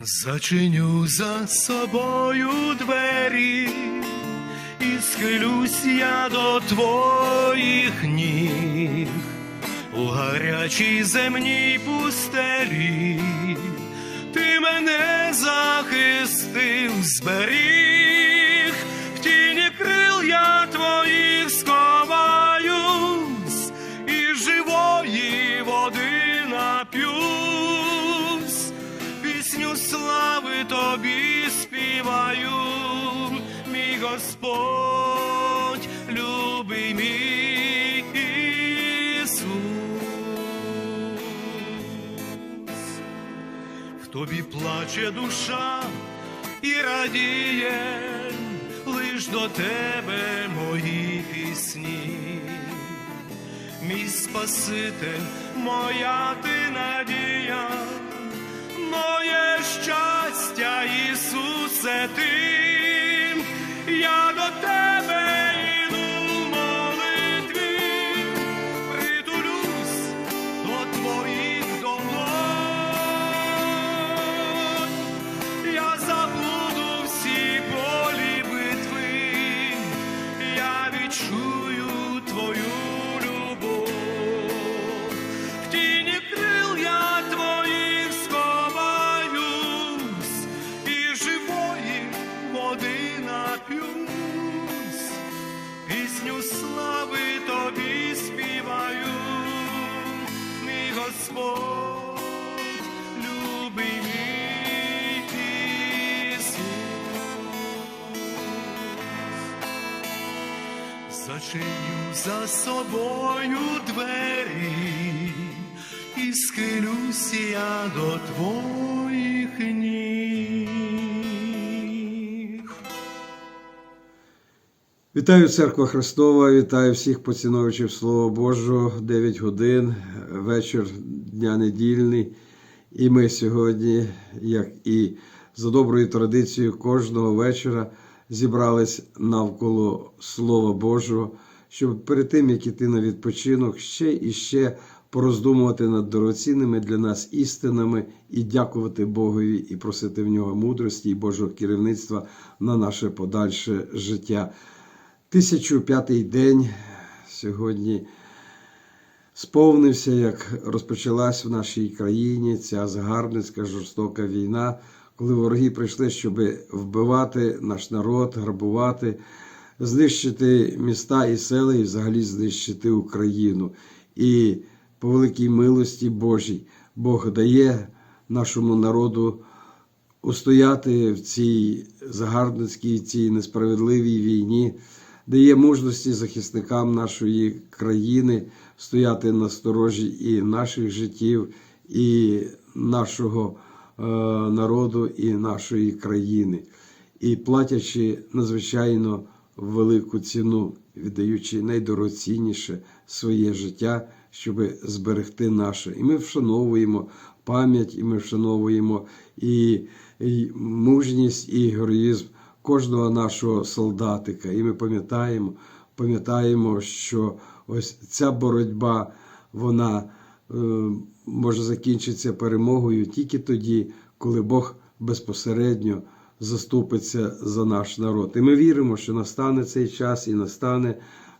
Зачиню за собою двері і схилюсь я до твоїх ніг у гарячій земній пустелі. Ти мене захистив, зберіг, тобі плаче душа і радіє, лиш до тебе мої пісні. Мій Спаситель, моя ти надія, моє щастя, Ісусе, ти, Зачиню за собою двері і схилюсь я до твоїх ніг. Вітаю Церква Христова, вітаю всіх поціновувачів Слова Божого. 9 годин, вечір дня недільний. І ми сьогодні, як і за доброю традицією, кожного вечора зібрались навколо Слова Божого, щоб перед тим, як іти на відпочинок, ще і ще пороздумувати над дорогоцінними для нас істинами і дякувати Богові і просити в нього мудрості і Божого керівництва на наше подальше життя. 1005 день сьогодні сповнився, як розпочалась в нашій країні ця загарбницька жорстока війна, коли вороги прийшли, щоб вбивати наш народ, грабувати, знищити міста і села, і взагалі знищити Україну. І по великій милості Божій Бог дає нашому народу устояти в цій загарбницькій, цій несправедливій війні, дає мужності захисникам нашої країни стояти на сторожі і наших життів, і нашого народу, і нашої країни, і платячи надзвичайно велику ціну, віддаючи найдорогоцінніше своє життя, щоб зберегти наше. І ми вшановуємо пам'ять, і ми вшановуємо і, і мужність, і героїзм кожного нашого солдатика. І ми пам'ятаємо, пам'ятаємо, що ось ця боротьба, вона е, може закінчитися перемогою тільки тоді, коли Бог безпосередньо заступиться за наш народ. І ми віримо, що настане цей час і настане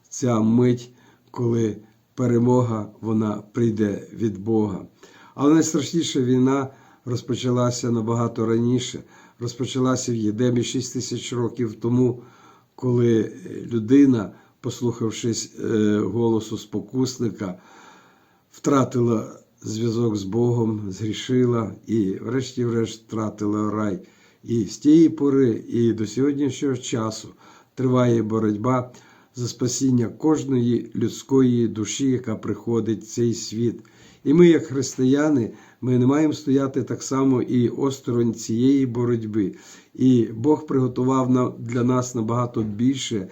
ця мить, коли перемога вона прийде від Бога. Але найстрашніша війна розпочалася набагато раніше. Розпочалася в Єдемі 6 тисяч років тому, коли людина, послухавшись е, голосу спокусника, втратила зв'язок з Богом, згрішила і, врешті-врешт, втратила рай. І з тієї пори, і до сьогоднішнього часу триває боротьба за спасіння кожної людської душі, яка приходить в цей світ. І ми, як християни, ми не маємо стояти так само і осторонь цієї боротьби. І Бог приготував для нас набагато більше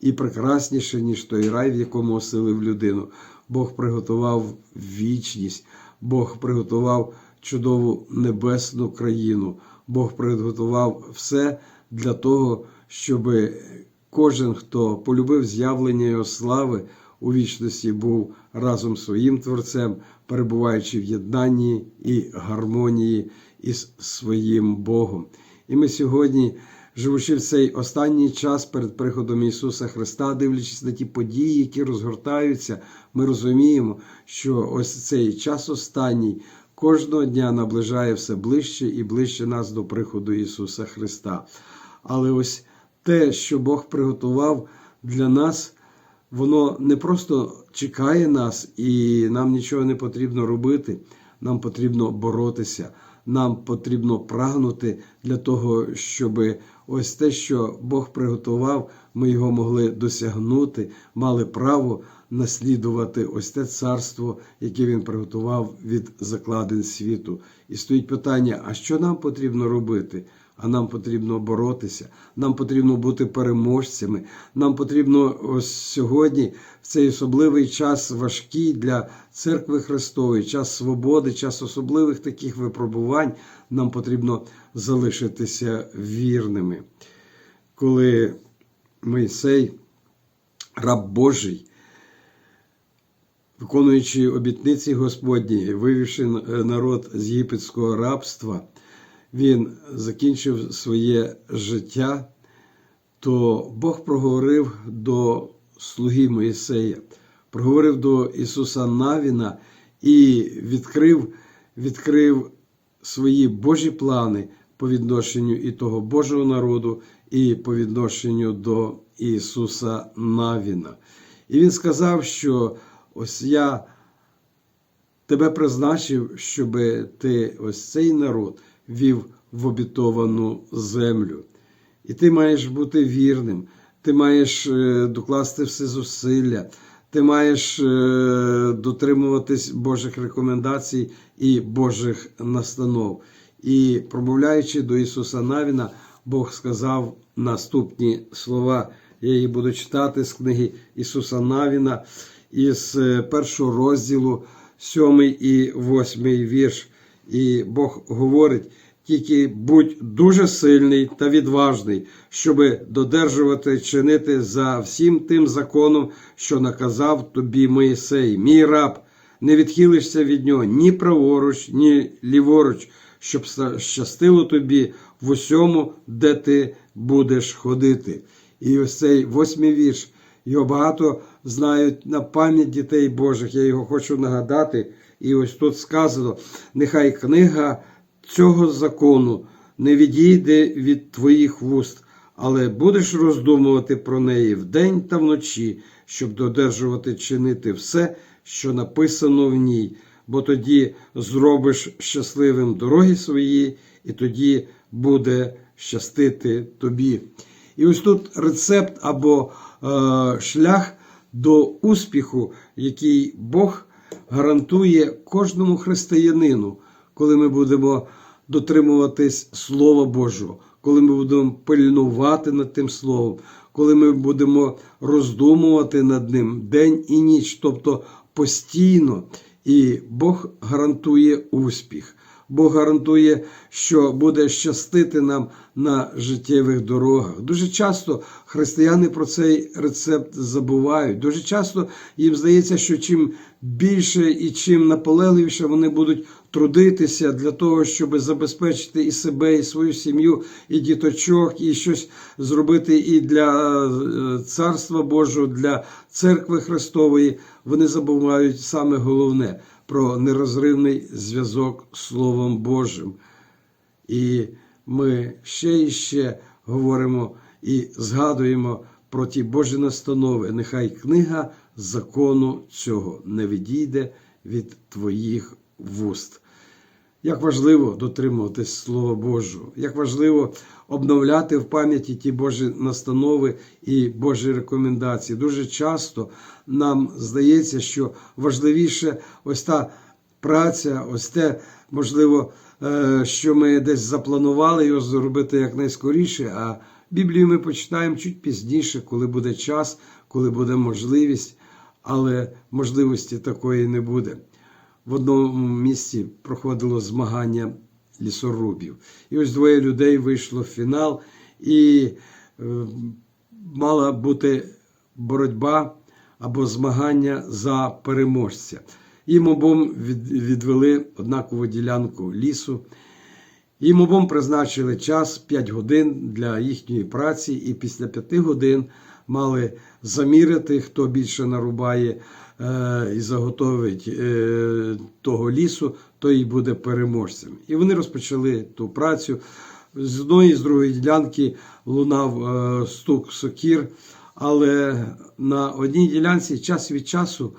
і прекрасніше, ніж той рай, в якому оселив людину. Бог приготував вічність, Бог приготував чудову небесну країну. Бог приготував все для того, щоб кожен, хто полюбив з'явлення Його слави, у вічності був разом своїм Творцем, перебуваючи в єднанні і гармонії із своїм Богом. І ми сьогодні, живучи в цей останній час перед приходом Ісуса Христа, дивлячись на ті події, які розгортаються, ми розуміємо, що ось цей час останній кожного дня наближає все ближче і ближче нас до приходу Ісуса Христа. Але ось те, що Бог приготував для нас, воно не просто чекає нас, і нам нічого не потрібно робити. Нам потрібно боротися, нам потрібно прагнути для того, щоб ось те, що Бог приготував, ми його могли досягнути, мали право наслідувати ось те царство, яке він приготував від закладин світу. І стоїть питання: а що нам потрібно робити? А нам потрібно боротися, нам потрібно бути переможцями. Нам потрібно ось сьогодні, в цей особливий час важкий для церкви Христової, час свободи, час особливих таких випробувань, нам потрібно залишитися вірними. Коли Мойсей, раб Божий, виконуючи обітниці Господні, вивівши народ з єгипетського рабства, він закінчив своє життя, то Бог проговорив до слуги Моїсея, проговорив до Ісуса Навіна і відкрив, відкрив свої Божі плани по відношенню і того Божого народу, і по відношенню до Ісуса Навіна. І Він сказав, що ось я тебе призначив, щоб ти ось цей народ вів в обітовану землю. І ти маєш бути вірним, ти маєш е, докласти все зусилля, ти маєш е, дотримуватись Божих рекомендацій і Божих настанов. І промовляючи до Ісуса Навіна, Бог сказав наступні слова. Я її буду читати з книги Ісуса Навіна із е, першого розділу, сьомий і восьмий вірш. І Бог говорить: тільки будь дуже сильний та відважний, щоби додержувати чинити за всім тим законом, що наказав тобі Моїсей, мій раб, не відхилишся від нього ні праворуч, ні ліворуч, щоб щастило тобі в усьому, де ти будеш ходити. І ось цей восьмий вірш. Його багато знають на пам'ять дітей Божих. Я його хочу нагадати. І ось тут сказано: нехай книга цього закону не відійде від твоїх вуст, але будеш роздумувати про неї вдень та вночі, щоб додержувати чинити все, що написано в ній, бо тоді зробиш щасливим дороги свої, і тоді буде щастити тобі. І ось тут рецепт або е, шлях до успіху, який Бог гарантує кожному християнину, коли ми будемо дотримуватись Слова Божого, коли ми будемо пильнувати над тим Словом, коли ми будемо роздумувати над ним день і ніч, тобто постійно. І Бог гарантує успіх. Бог гарантує, що буде щастити нам на життєвих дорогах. Дуже часто християни про цей рецепт забувають. Дуже часто їм здається, що чим більше і чим наполегливіше вони будуть трудитися для того, щоб забезпечити і себе, і свою сім'ю, і діточок, і щось зробити і для е, царства Божого, для церкви Христової, вони забувають саме головне про нерозривний зв'язок з Словом Божим. І ми ще і ще говоримо і згадуємо про ті Божі настанови. Нехай книга закону цього не відійде від твоїх вуст. Як важливо дотримуватись Слова Божого, як важливо обновляти в пам'яті ті Божі настанови і Божі рекомендації. Дуже часто нам здається, що важливіше ось та праця, ось те, можливо, е, що ми десь запланували його зробити якнайскоріше. А Біблію ми почитаємо чуть пізніше, коли буде час, коли буде можливість, але можливості такої не буде в одному місці проходило змагання лісорубів. І ось двоє людей вийшло в фінал, і е, мала бути боротьба або змагання за переможця. Їм обом відвели однакову ділянку лісу. Їм обом призначили час 5 годин для їхньої праці, і після 5 годин мали заміряти, хто більше нарубає і заготовить е, того лісу, той і буде переможцем. І вони розпочали ту працю. З одної і з другої ділянки лунав е, стук сокір, але на одній ділянці час від часу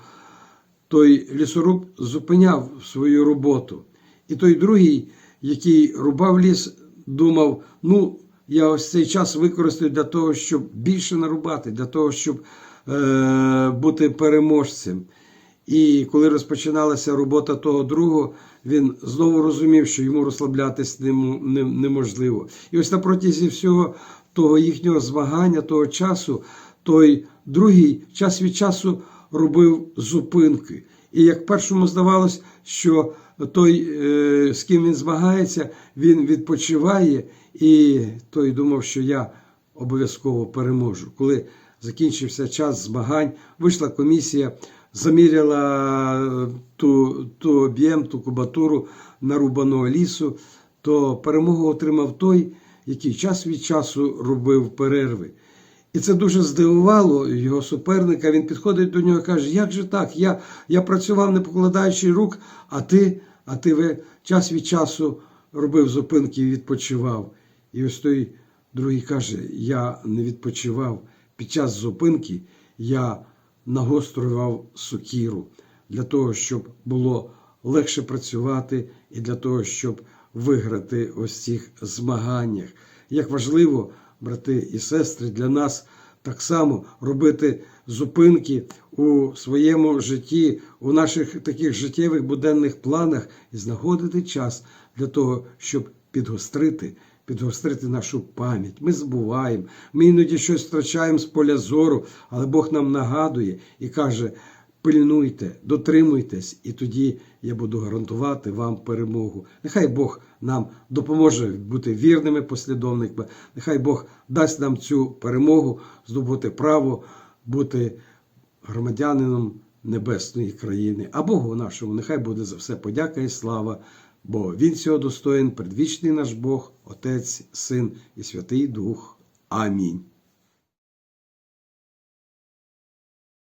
той лісоруб зупиняв свою роботу. І той другий, який рубав ліс, думав: ну, я ось цей час використаю для того, щоб більше нарубати, для того, щоб е, бути переможцем. І коли розпочиналася робота того другого, він знову розумів, що йому розслаблятись нем- нем- неможливо. І ось на протязі всього того їхнього змагання, того часу, той другий час від часу робив зупинки. І як першому здавалось, що той, е, з ким він змагається, він відпочиває, і той думав, що я обов'язково переможу. Коли закінчився час змагань, вийшла комісія, заміряла е, ту, ту об'єм, ту кубатуру нарубаного лісу, то перемогу отримав той, який час від часу робив перерви. І це дуже здивувало його суперника. Він підходить до нього і каже: Як же так? Я, я працював не покладаючи рук, а ти, а ти ви час від часу робив зупинки і відпочивав. І ось той другий каже: Я не відпочивав. Під час зупинки я нагострював сокіру для того, щоб було легше працювати і для того, щоб виграти ось цих змаганнях. Як важливо, брати і сестри, для нас так само робити зупинки у своєму житті, у наших таких життєвих буденних планах і знаходити час для того, щоб підгострити. Підгострити нашу пам'ять. Ми забуваємо, ми іноді щось втрачаємо з поля зору, але Бог нам нагадує і каже: пильнуйте, дотримуйтесь, і тоді я буду гарантувати вам перемогу. Нехай Бог нам допоможе бути вірними послідовниками. Нехай Бог дасть нам цю перемогу, здобути право бути громадянином небесної країни. А Богу нашому нехай буде за все подяка і слава, бо Він цього достоїн, предвічний наш Бог, Отець, Син і Святий Дух. Амінь.